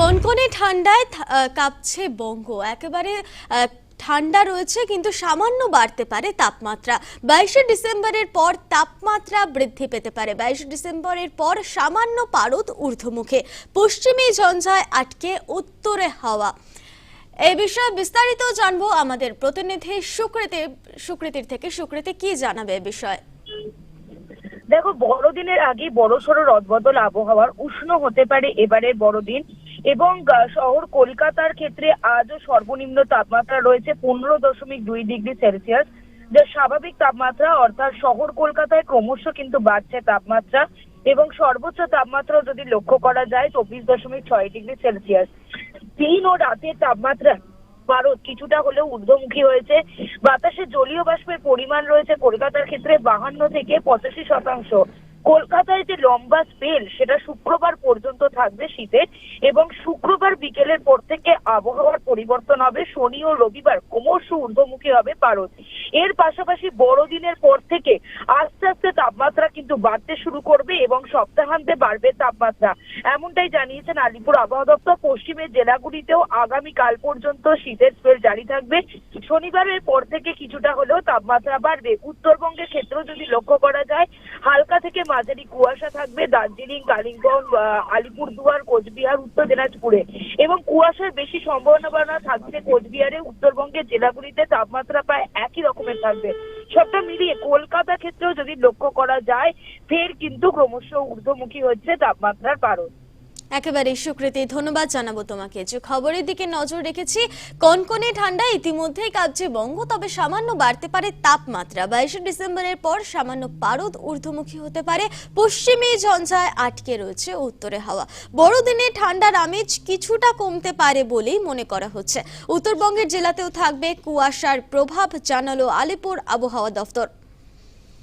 কনকনে ঠান্ডায় কাঁপছে বঙ্গ। একেবারে ঠান্ডা রয়েছে, কিন্তু সামান্য বাড়তে পারে তাপমাত্রা। বাইশে ডিসেম্বরের পর তাপমাত্রা বৃদ্ধি পেতে পারে। বাইশে ডিসেম্বরের পর সামান্য পারদ ঊর্ধ্বমুখে। পশ্চিমী ঝঞ্ঝায় আটকে উত্তরে হাওয়া। এই বিষয়ে বিস্তারিত জানব আমাদের প্রতিনিধি সুকৃতি, সুকৃতির থেকে। সুকৃতি, কি জানাবে এ বিষয়ে? দেখো, বড়দিনের আগে বড় সড়ো রদবদল আবহাওয়ার উষ্ণ হতে পারে। এবারের বড়দিন এবং শহর কলকাতার ক্ষেত্রে আজও সর্বনিম্ন তাপমাত্রা রয়েছে পনেরো দশমিক দুই ডিগ্রি সেলসিয়াস, যা স্বাভাবিক তাপমাত্রা, অর্থাৎ শহর কলকাতায় ক্রমশ কিন্তু বাড়ছে তাপমাত্রা এবং সর্বোচ্চ তাপমাত্রা যদি লক্ষ্য করা যায়, চব্বিশ দশমিক ছয় ডিগ্রি সেলসিয়াস। দিন ও রাতের তাপমাত্রা ভারত কিছুটা হলেও ঊর্ধ্বমুখী হয়েছে। বাতাসে জলীয় বাষ্পের পরিমাণ রয়েছে কলকাতার ক্ষেত্রে বাহান্ন থেকে পঁচাশি শতাংশ। কলকাতায় যে লম্বা স্পেল সেটা শুক্রবার পর্যন্ত থাকবে শীতের, এবং শুক্রবার বিকেলের পর থেকে আবহাওয়ার পরিবর্তন হবে শনি ও রবিবার। ক্রমশ ঊর্ধ্বমুখী হবে ভারত এর পাশাপাশি বড়দিনের পর থেকে আস্তে আস্তে তাপমাত্রা কিন্তু বাড়তে শুরু করবে এবং সপ্তাহান্তে বাড়বে তাপমাত্রা। এমনটাই জানিয়েছেন আলিপুর আবহাওয়া দপ্তর। পশ্চিমের জেলাগুলিতেও আগামী কাল পর্যন্ত শীতের স্পেল জারি থাকবে। শনিবারের পর থেকে কিছুটা হলেও তাপমাত্রা বাড়বে। উত্তরবঙ্গের ক্ষেত্রেও যদি লক্ষ্য করা থেকে মাঝারি কুয়াশা থাকবে, দার্জিলিং, কালিম্পং আলিপুরদুয়ার, কোচবিহার, উত্তর দিনাজপুরে। এবং কুয়াশার বেশি সম্ভাবনা থাকছে কোচবিহারে উত্তরবঙ্গের জেলাগুলিতে তাপমাত্রা প্রায় একই রকমের থাকবে। সবটা মিলিয়ে কলকাতা ক্ষেত্রেও যদি লক্ষ্য করা যায়, ফের কিন্তু ক্রমশ ঊর্ধ্বমুখী হচ্ছে তাপমাত্রার পারদ একেবারে সুকৃতি, ধন্যবাদ জানাব তোমাকে। যে খবরের দিকে নজর রেখেছি, কনকনে ঠান্ডা ইতিমধ্যেই কাঁপছে বঙ্গ, তবে সামান্য বাড়তে পারে তাপমাত্রা। বাইশে ডিসেম্বরের পর সামান্য পারদ ঊর্ধ্বমুখী হতে পারে। পশ্চিমী ঝঞ্ঝায় আটকে রয়েছে উত্তরে হাওয়া। বড়দিনে ঠান্ডার আমেজ কিছুটা কমতে পারে বলেই মনে করা হচ্ছে। উত্তরবঙ্গের জেলাতেও থাকবে কুয়াশার প্রভাব, জানালো আলিপুর আবহাওয়া দফতর।